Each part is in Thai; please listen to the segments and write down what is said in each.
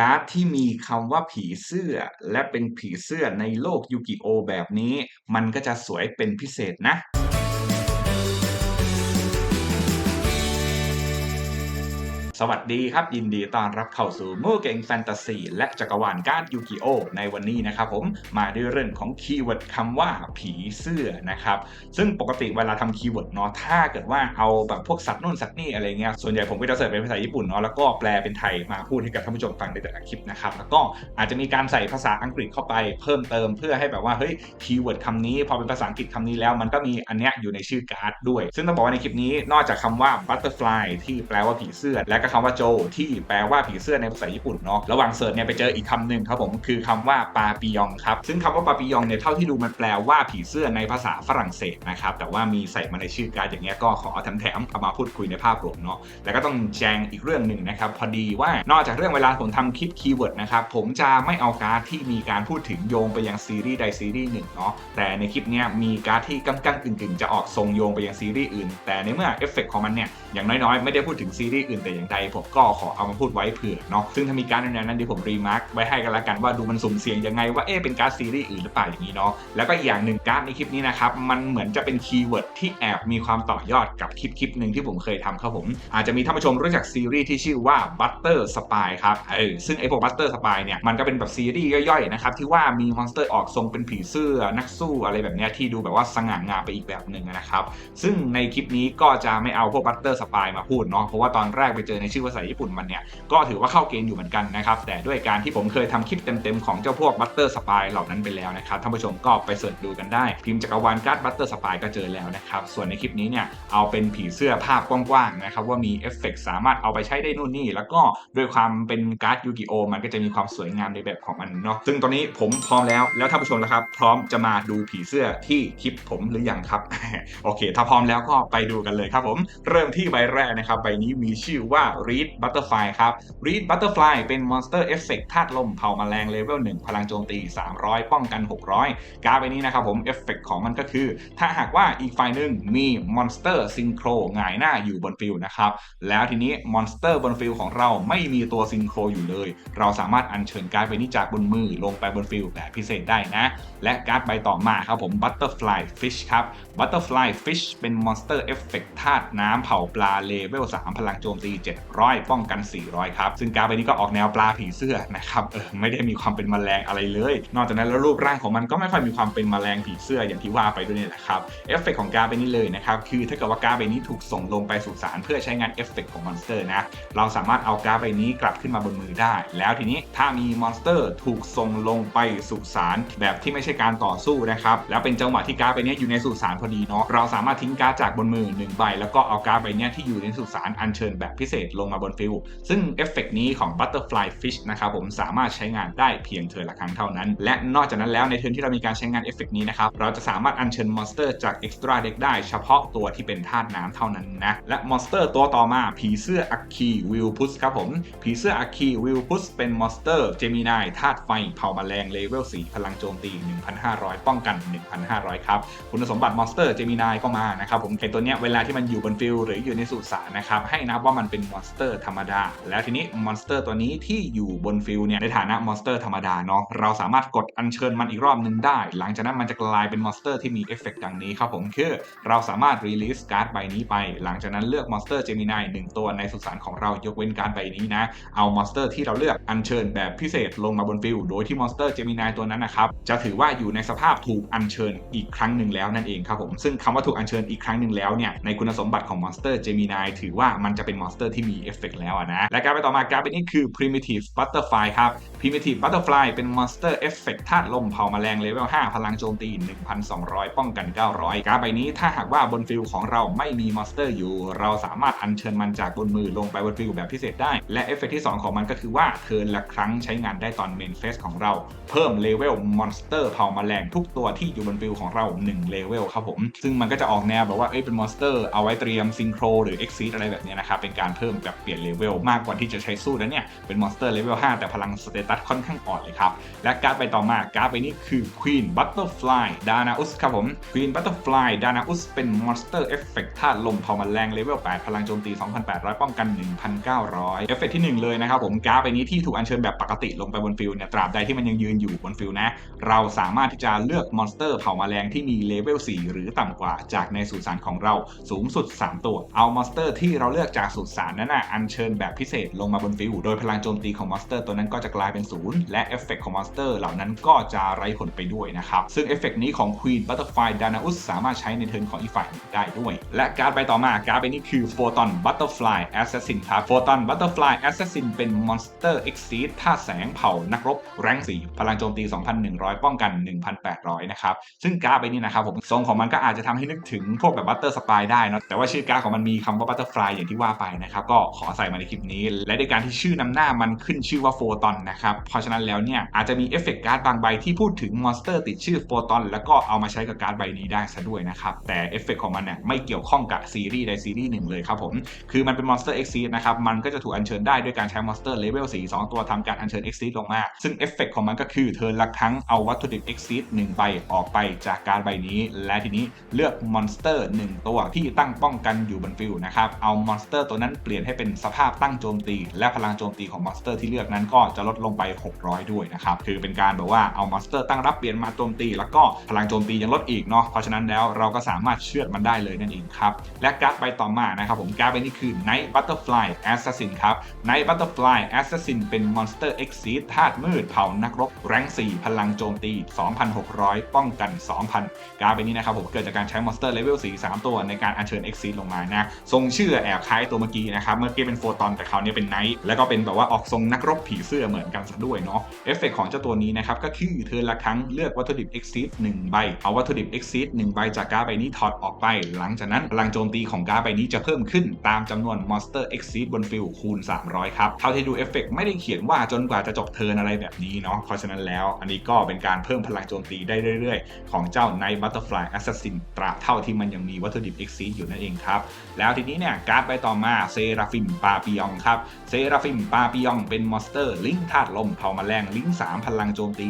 การ์ดที่มีคำว่าผีเสื้อ และเป็นผีเสื้อในโลกยูกิโอแบบนี้ มันก็จะสวยเป็นพิเศษนะ สวัสดีครับ ยินดีต้อนรับเข้าสู่มู่เก่งแฟนตาซีและจักรวาลการ์ดยูกิโอในวันนี้นะครับผมมาด้วยเรื่องของคีย์เวิร์ดคำว่าผีเสื้อนะครับ ซึ่งปกติเวลาทำคีย์เวิร์ดเนาะถ้าเกิดว่าเอาแบบพวกสัตว์นู่นสัตว์นี่อะไรเงี้ยส่วนใหญ่ผมก็จะเสิร์ชเป็นภาษาญี่ปุ่นเนาะแล้วก็แปลเป็นไทยมาพูดให้กับท่านผู้ชมฟังในแต่ละคลิปนะครับแล้วก็อาจจะมีการใส่ภาษาอังกฤษเข้าไปเพิ่มเติมเพื่อให้แบบว่าเฮ้ยคีย์เวิร์ดคำนี้พอเป็นภาษาอังกฤษคำนี้แล้ว มันก็มีอันเนี้ยอยู่ในชื่อการ์ดด้วย ซึ่งต้องบอกว่าในคลิปนี้นอกจากคำว่า butterfly ที่แปลว่าผีเสื้อและก็คำว่าโจที่แปลว่าผีเสื้อในภาษาญี่ปุ่นเนาะระหว่างเสิร์ชเนี่ยไปเจออีกคำหนึ่งครับผมคือคำว่าปาปิยองครับซึ่งคำว่าปาปิยองเนี่ยเท่าที่ดูมันแปลว่าผีเสื้อในภาษาฝรั่งเศสนะครับแต่ว่ามีใส่มาในชื่อการอย่างเงี้ยก็ขอเอาแถมๆเอามาพูดคุยในภาพรวมเนาะแล้วก็ต้องแจ้งอีกเรื่องหนึ่งนะครับพอดีว่านอกจากเรื่องเวลาผมทำคลิปคีย์เวิร์ดนะครับผมจะไม่เอาการ์ดที่มีการพูดถึงโยงไปยังซีรีส์ใดซีรีส์หนึ่งเนาะแต่ในคลิปเนี้ยมีการ์ดที่กังกึ่งๆจะออกทรงโยงไปยังซีรีส์อื่น แต่ในเมื่อเอฟเฟกต์ของมันเนี่ยอย่างน้อยๆ ไม่ได้พูดถึงซีรีส์อื่นแต่อย่างใดผมก็ขอเอามาพูดไว้เผื่อเนาะซึ่งถ้ามีการ์ดในนั้นเดี๋ยวผมรีมาร์กไว้ให้กันละกันว่าดูมันสุ่มเสี่ยงยังไงว่าเอ๊ะเป็นการ์ดซีรีส์อื่นหรือเปล่าอย่างนี้เนาะแล้วก็อีกอย่างหนึ่งการ์ดในคลิปนี้นะครับมันเหมือนจะเป็นคีย์เวิร์ดที่แอบมีความต่อยอดกับคลิปคลิปหนึ่งที่ผมเคยทำครับผม อาจจะมีท่านผู้ชมรู้จักซีรีส์ที่ชื่อว่า Butter Spy ครับเออซึ่งไอ้พวก Butter Spy เนี่ยมันก็เป็นแบบซีรีส์ย่อยๆนะครับที่ว่ามีมอนสเตอร์ออกทรงเป็นผีเสื้อนักสู้อะไรแบบเนี้ยที่ดูแบบว่าสง่างามไปอีกแบบหนึ่งนะครับซึ่งในคลิปนี้ก็จะไม่เอาพวก Butter Spy มาพูดเนาะเพราะว่าตอนแรกไปเจอในชื่อภาษาญี่ปุ่นมันเนี่ยก็ถือว่าเข้าเกณฑ์อยู่เหมือนกันนะครับ แต่ด้วยการที่ผมเคยทำคลิปเต็มๆของเจ้าพวก Butter Spy เหล่านั้นไปแล้วนะครับท่านผู้ชมก็ไปเสิร์ชดูกันได้ พิมพ์จักรวาลการ์ด Butter Spy ก็เจอแล้วนะครับส่วนในคลิปนี้เนี่ยเอาเป็นผีเสื้อภาพกว้างๆนะครับว่ามีเอฟเฟกต์สามารถเอาไปใช้ได้นู่นนี่ แล้วก็ด้วยความเป็นการ์ดยูกิโอมันก็จะมีความสวยงามในแบบของมันเนาะซึ่งตอนนี้ผมพร้อมแล้วแล้วท่านผู้ชมนะครับ พร้อมจะมาดูผีเสื้อที่คลิปผมหรือยังครับ โอเค ถ้าพร้อมแล้วก็ไปดูกันเลยครับผม เริ่มที่ใบแรกนะครับ ใบนี้มีชื่อว่า Reed Butterfly ครับ Reed Butterfly เป็นมอนสเตอร์เอฟเฟกต์ธาตุลมเผาแมลงเลเวล1พลังโจมตี 300 ป้องกัน 600 การ์ดใบนี้นะครับผมเอฟเฟกต์ของมันก็คือ ถ้าหากว่าอีกฝ่ายหนึ่งมีมอนสเตอร์ซิงโครหงายหน้าอยู่บนฟิลนะครับ แล้วทีนี้มอนสเตอร์บนฟิลของเราไม่มีตัวซิงโครอยู่เลย เราสามารถอัญเชิญการ์ดใบนี้จากบนมือลงไปบนฟิลแบบพิเศษได้นะ และการ์ดใบต่อมาครับผม Butterfly Fish ครับ Butterfly Fish เป็นมอนสเตอร์เอฟเฟกต์ธาตุน้ำเผาปลาเลเวล3พลังโจมตี700 ป้องกัน 400 ครับ ซึ่งการ์ดใบนี้ก็ออกแนวปลาผีเสื้อนะครับเออไม่ได้มีความเป็นแมลงอะไรเลย นอกจากนั้นแล้วรูปร่างของมันก็ไม่ค่อยมีความเป็นแมลงผีเสื้ออย่างที่ว่าไปด้วยนี่แหละครับเอฟเฟกต์ของการ์ดใบนี้เลยนะครับคือถ้าเกิดว่าการ์ดใบนี้ถูกส่งลงไปสู่สารเพื่อใช้งานเอฟเฟกต์ของมอนสเตอร์นะเราสามารถเอาการ์ดใบนี้กลับขึ้นมาบนมือได้ แล้วทีนี้ถ้ามีมอนสเตอร์ถูกส่งลงไปสู่สารแบบที่ไม่ใช่การต่อสู้นะครับแล้วเป็นจังหวะที่การ์ดใบนี้อยู่ในสุสานพอดีเนาะเราสามารถทิ้งการ์ดจากบนมือหนึ่งใบแล้วก็เอาการ์ดใบนี้ที่อยู่ในสุสานอัญเชิญแบบพิเศษลงมาบนฟิลซึ่งเอฟเฟกต์นี้ของ Butterfly Fish นะครับผมสามารถใช้งานได้เพียงเทินละครั้งเท่านั้น และนอกจากนั้นแล้วในเทิร์นที่เรามีการใช้งานเอฟเฟกต์นี้นะครับเราจะสามารถอัญเชิญมอนสเตอร์จาก Extra Deck ได้เฉพาะตัวที่เป็นธาตุน้ำเท่านั้นนะและมอนสเตอร์ตัวต่อมาผีเสื้ออัคคีวิลพุสครับผมผีเสื้ออัคคีวิลพุสเป็นมอนสเตอร์เจมินายธาตุไฟเผาแมลงเลเวล4พลังโจมตี 1,500 ป้องกัน 1,500 ครับ คุณสมบัติมอนสเตอร์เจมินายก็มานะครับผมไอตัวเนี้ยเวลาที่มันอยู่บนฟิลหรืออยู่ในสุสานนะครับให้นับว่ามันเป็นมอนอนสเตอร์ธรรมดา แล้วทีนี้มอนสเตอร์ตัวนี้ที่อยู่บนฟิลเนี่ยในฐานะมอนสเตอร์ธรรมดาเนาะเราสามารถกดอัญเชิญมันอีกรอบหนึ่งได้ หลังจากนั้นมันจะกลายเป็นมอนสเตอร์ที่มีเอฟเฟกต์ดังนี้ครับผมคือเราสามารถรีลิสการ์ดใบนี้ไป หลังจากนั้นเลือกมอนสเตอร์เจมินายหนึ่งตัวในสุสานของเรายกเว้นการ์ดใบนี้นะเอามอนสเตอร์ที่เราเลือกอัญเชิญแบบพิเศษลงมาบนฟิลโดยที่มอนสเตอร์เจมินายตัวนั้นนะครับจะถือว่าอยู่ในสภาพถูกอัญเชิญอีกครั้งหนึ่งแล้วนั่นเองครับผมซึ่งคำว่าถูกอัญเชิญอีกครั้งหนึ่งแล้วเนี่ยในคุณสมบัติของมอนสเตอร์เจมินายถือว่ามันจะเป็นมอนสเตอร์ที่มีเอฟเฟกแล้วนะและการไปต่อมาการเป็นนี้คือ primitive butterfly ครับ primitive butterfly เป็นมอนสเตอร์เอฟเฟกธาตุลมเผาแมลงเลเวล 5 พลังโจมตี 1,200 ป้องกัน 900 การใบนี้ถ้าหากว่าบนฟิลของเราไม่มีมอนสเตอร์อยู่ เราสามารถอัญเชิญมันจากบนมือลงไปบนฟิลแบบพิเศษได้ และเอฟเฟกต์ที่ 2 ของมันก็คือว่าเทิร์นละครั้งใช้งานได้ตอนเมนเฟสของเรา เพิ่มเลเวลมอนสเตอร์เผาแมลงทุกตัวที่อยู่บนฟิลของเรา1เลเวลครับผม ซึ่งมันก็จะออกแนวแบบว่าเอ้ยเป็นมอนสเตอร์เอาไว้เตรียมซิงโครหรือเอ็กซิสอะไรแบบนี้นะครับเป็นการเพิ่มแบบเปลี่ยนเลเวลมากกว่าที่จะใช้สู้แล้วเนี่ยเป็นมอนสเตอร์เลเวล5แต่พลังสเตตัสค่อนข้างอ่อนเลยครับ และการ์ดใบต่อมาการ์ดใบนี้คือ Queen Butterfly Danaus ครับผม Queen Butterfly Danaus เป็นมอนสเตอร์เอฟเฟกต์ธาตุลมเผามันแรงเลเวล8พลังโจมตี 2,800 ป้องกัน 1,900 เอฟเฟกต์ที่ 1 เลยนะครับผมการ์ดใบนี้ที่ถูกอัญเชิญแบบปกติลงไปบนฟิลเนี่ยตราบใดที่มันยังยืนอยู่บนฟิลนะ เราสามารถที่จะเลือกมอนสเตอร์เผาแมลงที่มีเลเวล4หรือต่ำกว่าจากในสุสานของเราสูงสุด 3 ตัว เอามอนสเตอร์ที่เราเลือกจากสุสานนั้นนะอัญเชิญแบบพิเศษลงมาบนฟิลโดยพลังโจมตีของมอนสเตอร์ตัวนั้นก็จะกลายเป็นศูนย์และเอฟเฟกต์ของมอนสเตอร์เหล่านั้นก็จะไร้ผลไปด้วยนะครับ ซึ่งเอฟเฟกต์นี้ของ Queen Butterfly Danaus สสามารถใช้ในเทิร์นของอีกฝ่ายได้ด้วย และการ์ดใบต่อมาการ์ดใบนี้คือ Photon Butterfly Assassin ครับ Photon Butterfly Assassin เป็นมอนสเตอร์ Exceed ธาตุแสงเผานักรบแรง4พลังโจมตี 2,100 ป้องกัน 1,800 นะครับ ซึ่งการ์ดใบนี้นะครับผมทรงของมันก็อาจจะทำให้นึกถึงพวกแบบบัตเตอร์สปายได้นะแต่ว่าชื่อการ์ดของมันมีคำว่าบัตเตอร์ฟลายอย่างที่ว่าไปนะครับก็ขอใส่มาในคลิปนี้ และในการที่ชื่อนำหน้ามันขึ้นชื่อว่าโฟตอนนะครับ เพราะฉะนั้นแล้วเนี่ยอาจจะมีเอฟเฟกต์การ์ดบางใบที่พูดถึงมอนสเตอร์ติดชื่อโฟตอนแล้วก็เอามาใช้กับการ์ดใบนี้ได้ซะด้วยนะครับ แต่เอฟเฟกต์ของมันเนี่ยไม่เกี่ยวข้องกับซีรีส์ใดซีรีส์หนึ่งเลยครับผม คือมันเป็นมอนสเตอร์เอ็กซีนะครับ มันก็จะถูกอัญเชิญได้ด้วยการใช้มอนสเตอร์เลเวล4 2ตัวทำการอัญเชิญเอ็กซีลงมา ซึ่งเอฟเฟกต์ของมันก็คือเทิร์นละครั้งเอาวัตถุดิบเอ็กซีหนึ่งใบออกไปจากการใบนี้ และทีนี้เลือกมอนสเตอร์หนึ่งตัวที่ตั้งป้องกันอยู่บนฟิลนะครับเอามอนสเตอร์ตัวนั้นเปลี่ยนให้เป็นสภาพตั้งโจมตี และพลังโจมตีของมอนสเตอร์ที่เลือกนั้นก็จะลดลงไป 600 ด้วยนะครับ คือเป็นการแบบว่าเอามอนสเตอร์ตั้งรับเปลี่ยนมาโจมตี แล้วก็พลังโจมตียังลดอีกเนาะ เพราะฉะนั้นแล้วเราก็สามารถเชือดมันได้เลยนั่นเองครับ และการ์ดใบต่อมานะครับผมการ์ดใบนี้คือ Night Butterfly Assassin ครับ Night Butterfly Assassin เป็นมอนสเตอร์ Exceed ธาตุมืดเผ่านักรบแรง4 พลังโจมตี 2,600 ป้องกัน 2,000 การ์ดใบนี้นะครับผมเกิดจากการใช้มอนสเตอร์เลเวล4 3ตัวในการอัญเชิญ X ซีลงมานะทรงชื่อแอบคล้ายตัวเมื่อกี้นะครับเมื่อกี้เป็นโฟตอนแต่คราวนี้เป็นไนท์แล้วก็เป็นแบบว่าออกทรงนักรบผีเสื้อเหมือนกันซะด้วยเนาะเอฟเฟกของเจ้าตัวนี้นะครับก็คือเธอละครั้งเลือกวัตถุดิบ Exceed 1ใบเอาวัตถุดิบ Exceed 1ใบจากการ์ดใบนี้ถอดออกไป หลังจากนั้นพลังโจมตีของการ์ดใบนี้จะเพิ่มขึ้นตามจำนวนมอนสเตอร์ Exceed บนฟิลคูณ 300 ครับเท่าที่ดูเอฟเฟกไม่ได้เขียนว่าจนกว่าจะจบเทิร์นอะไรแบบนี้เนาะเพราะฉะนั้นแล้ว อันนี้ก็เป็นการเพิ่มพลังโจมตีได้เรื่อยๆ ของเจ้า Night Butterfly Assassin ตราเท่าที่มันยังมีวัตถุดิบ Exceed อยู่นั่นเองครับแล้วทีนี้เนี่ยการ์ดใบต่อมาเซรราฟิมปาปิยองครับ เซราฟิมปาปิยองเป็นมอนสเตอร์ลิงธาตุลมเผาแมลงลิง3พลังโจมตี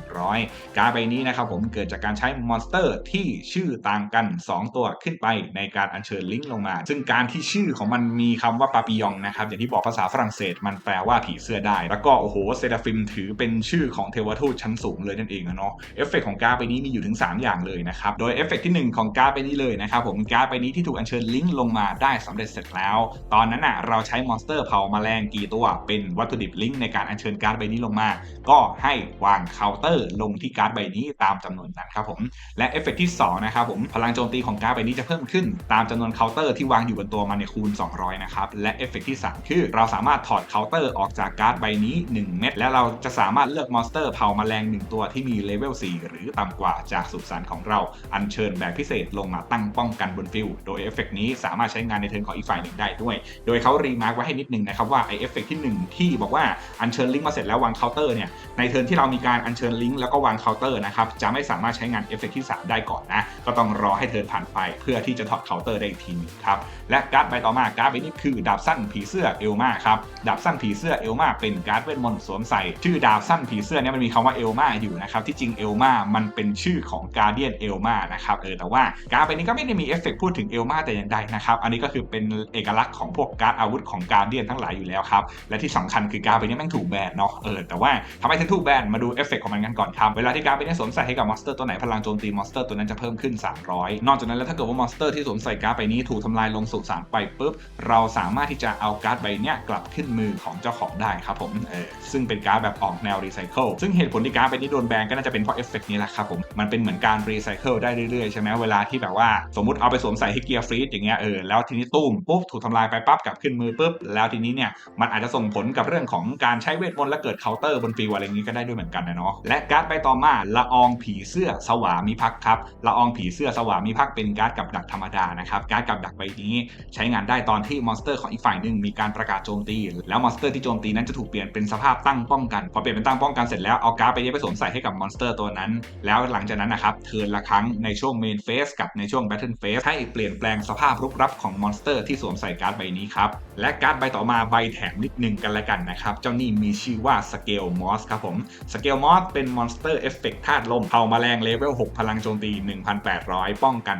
2,100 การ์ดใบนี้นะครับผมเกิดจากการใช้มอนสเตอร์ที่ชื่อต่างกัน 2 ตัวขึ้นไปในการอัญเชิญลิงลงมา ซึ่งการที่ชื่อของมันมีคำว่าปาปิยองนะครับอย่างที่บอกภาษาฝรั่งเศสมันแปลว่าผีเสื้อได้ แล้วก็โอ้โหเซราฟิมถือเป็นชื่อของเทวทูตชั้นสูงเลยนั่นเองนะเนาะเอฟเฟกของการ์ดใบนี้มีอยู่ถึง 3 อย่างเลยนะครับโดยเอฟเฟกที่ 1 ของการ์ดใบนี้เลยนะครับผมการ์ดใบนี้ที่ถูกอัญเชิญลิงลงมาได้สำเร็จเสร็จแล้วตอนนั้นอะเราใช้มอนสเตอร์เผาแมลงกี่ตัวเป็นวัตถุดิบลิงก์ในการอัญเชิญการ์ดใบนี้ลงมา ก็ให้วางเคาน์เตอร์ลงที่การ์ดใบนี้ตามจำนวนนั้นครับผม และเอฟเฟกที่2นะครับผมพลังโจมตีของการ์ดใบนี้จะเพิ่มขึ้นตามจำนวนเคาน์เตอร์ที่วางอยู่บนตัวมันเนี่ยคูณ 200 นะครับและเอฟเฟกที่ 3 คือเราสามารถถอดเคาน์เตอร์ออกจากการ์ดใบนี้ 1 เม็ดและเราจะสามารถเลือกมอนสเตอร์เผาแมลง1 ตัวที่มีเลเวล4หรือต่ำกว่าจากสุสานของเราอัญเชิญแบบพิเศษลงมาตั้งป้องกันบนฟิลโดยเอฟเฟกนี้สามารถใช้งานในเทิร์นของอีกฝ่ายหนึ่งได้ด้วยโดยเขารีมาร์กไว้ให้นิดนึงนะครับว่าไอเอฟเฟกที่1 ที่บอกว่าอัญเชิญลิงก์มาเสร็จแล้ววางเคาน์เตอร์เนี่ยในเทิร์นที่เรามีการอัญเชิญลิงก์แล้วก็วางเคาน์เตอร์นะครับจะไม่สามารถใช้งานเอฟเฟกที่ 3 ได้ก่อนนะก็ต้องรอให้เทิร์นผ่านไปเพื่อที่จะถอดเคาน์เตอร์ได้อีกทีหนึงครับและการ์ดใบต่อมาการ์ดใบนี้คือดาบสั้นผีเสื้อเอลมาครับดาบสั้นผีเสื้อเอลมาเป็นการ์ดเวทมนต์สวมใส่ชื่อดาบสั้นผีเสื้อเนี่ยมันมีคำว่าเอลมาอยู่นะครับที่จริงเอลมามันเป็นชื่อของการเดียนเอลมานะครับเออแต่ว่าการ์ดใบนี้ก็ไม่ได้มีเอฟเฟกพูดถึงเอลมาแต่อย่างใดนะครับอันนี้ก็คือเป็นเอกลักษณ์ของพวกการอาวุธของการเดียนทั้งหลายอยู่แล้วครับ และที่สำคัญคือการ์ดใบนี้แม่งถูกแบนเนาะเออแต่ว่าทำไมถึงถูกแบนมาดูเอฟเฟกของมันกันก่อนครับเวลาที่การ์ดใบนี้สวมใส่ให้กับมอนสเตอร์ตัวไหนพลังโจมตีมอนสเตอร์ตัวนั้นจะเพิ่มขึ้น 300 นอกจากนั้นแล้วถ้าเกิดว่ามอนสเตอร์ที่สวมใส่การ์ดใบนี้ถูกทำลายลงสุสานไปปุ๊บเราสามารถที่จะเอาการ์ดใบเนี้ยกลับขึ้นมือของเจ้าของได้ครับผมเออซึ่งเป็นการ์ดแบบออกแนวรีไซเคิลซึ่งเหตุผลที่การ์ดใบนี้โดนแบนก็น่าจะเป็นเพราะเอฟเฟกนี้แหละครับผมมันเป็นเหมือนการรีไซเคิลได้เรื่อยๆใช่ไหมเวลาที่แบบว่าสมมติเอาไปสวมใส่ให้เกียร์ฟรีดอย่างเงี้ยเออแล้วทีนี้ตุ้มปุ๊บถูกทำลายไปปั๊บกลับขึ้นมือปุ๊บแล้วทีนี้เนี่ยมันอาจจะส่งผลกับเรื่องของการใช้เวทมนต์และเกิดเคาน์เตอร์บนฟิวอะไรอย่างนี้ก็ได้ด้วยเหมือนกันนะเนาะและการ์ดใบต่อมาละอองผีเสื้อสวามิภักดิ์ครับละอองผีเสื้อสวามิภักดิ์เป็นการ์ดกับดักธรรมดานะครับการ์ดกับดักใบนี้ ใช้งานได้ตอนที่มอนสเตอร์ของอีกฝ่ายหนึ่งมีการประกาศโจมตี แล้วมอนสเตอร์ที่โจมตีนั้นจะถูกเปลี่ยนเป็นสภาพตั้งป้องกันพอเปลี่ยนเป็นตั้งป้องกันเสร็จแล้วเอาการ์ดไปนี้ไปสวมใส่ให้กับมอนสเตอร์ตัวนั้น แล้วหลังจากนั้นนะครับเทิร์นละครั้งในช่วงเมนเฟสกับในช่วงแบทเทิลเฟสให้เปลี่ยนแปลงสภาพรุกรับของมอนสเตอร์ที่สวมใส่การ์ดใบนี้ครับ และการ์ดใบต่อมาใบแถมนิดนึงกันละกันนะครับ เจ้านี่มีชื่อว่าสเกลมอสครับผมสเกลมอสเป็นมอนสเตอร์เอฟเฟกต์ธาตุลมเผามาแมลงเลเวล 6 พลังโจมตี 1,800 ป้องกัน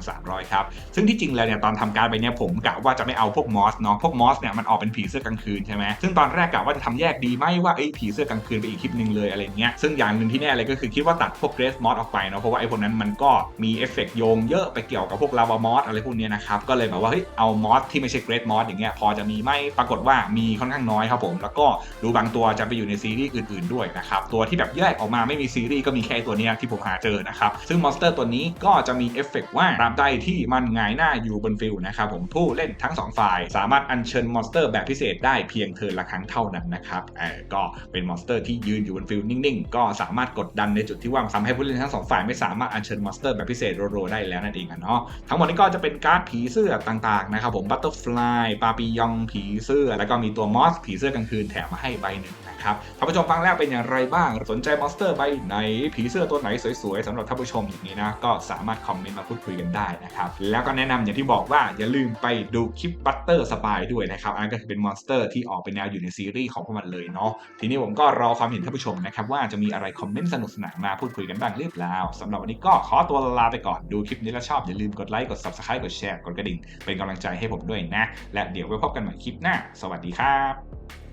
2,300 ครับ ซึ่งที่จริงแล้วเนี่ยตอนทำการดใบเนี้ยผมกะว่าจะไม่เอาพวกมอสเนาะพวกมอสเนี่ยมันออกเป็นผีเสื้อกลางคืนใช่ไหมซึ่งตอนแรกกะว่าจะทำแยกดีไหมว่าไอ้ผีเสื้อกลางคืนไปอีกคลิปหนึ่งเลยอะไรเงี้ยซึ่งอย่างหนึ่งที่แน่เลยก็คือคิดว่าตัดพวกเกรสมอสออกไปเนาะเพราะว่าไอ้พวกนั้นมันก็มีเอฟเฟกต์โยงเยอะไปเกี่ยวกับพวกลาวามอสอะไรพวกเนี้ยนะครับก็เลยแบบว่าเฮ้ยเอามอสที่ไม่ใช่เกรสมอสอย่างเงี้ยพอจะมีไหมปรากฏว่ามีค่อนข้างน้อยครับผม แล้วก็ดูบางตัวจะไปอยู่ในซีรีส์อื่นๆด้วยนะครับตัวที่แบบแยกออกมาไม่มีซีรีส์ก็มีแค่ตัวนี้ที่ผมหาเจอนะครับซึ่งมอนสเตอร์ตัวนี้ก็จะมีเอฟเฟกต์ว่าตราบใดที่มันหงายหน้าอยู่บนฟิลนะครับผมผู้เล่นทั้งสองฝ่าย สามารถอัญเชิญมอนสเตอร์แบบพิเศษได้เพียงเทิร์นละครั้งเท่านั้นนะครับเออก็เป็นมอนสเตอร์ที่ยืนอยู่บนฟิลนิ่งๆ ก็สามารถกดดันในจุดที่ว่าทำให้ผู้เล่นทั้งสองฝ่ายไม่สามารถอัญเชิญมอนสเตอร์แบบพิเศษโรๆได้แล้วนั่นเองอะเนาะทั้งหมดนี้ก็จะเป็นการ์ดผีเสื้อต่างๆนะครับผมบัตเตอร์ฟลายปาปิยองผีเสื้อ แล้วก็มีตัวมอสผีเสื้อกลางคืนแถมมาให้ใบหนึ่งนะครับท่านผู้ชมฟังแล้วเป็นอย่างไรบ้าง สนใจมอนสเตอร์ใบไหน ผีเสื้อตัวไหนสวยๆสำหรับท่านผู้ชมอย่างนี้นะก็สามารถคอมเมนต์มาพูดคุยกันได้นะครับแล้วก็แนะนำอย่างที่บอกว่าอย่าลืมไปดูคลิปบัตเตอร์สปายด้วยนะครับอันก็คือเป็นมอนสเตอร์ที่ออกเป็นแนวอยู่ในซีรีส์ของพวกมันเลยเนาะทีนี้ผมก็รอความเห็นท่านผู้ชมนะครับว่าจะมีอะไรคอมเมนต์สนุกสนานมาพูดคุยกันบ้างหรือเปล่าสำหรับวันนี้ก็ขอตัวลาไปก่อนดูคลิปนี้แล้วชอบอย่าลืมกดไลค์กด subscribe กดแชร์กดกระดิ่งเป็นกำลังใจให้ผมด้วยนะและเดี๋ยวไว้พบกันใหม่คลิปหน้า สวัสดีครับ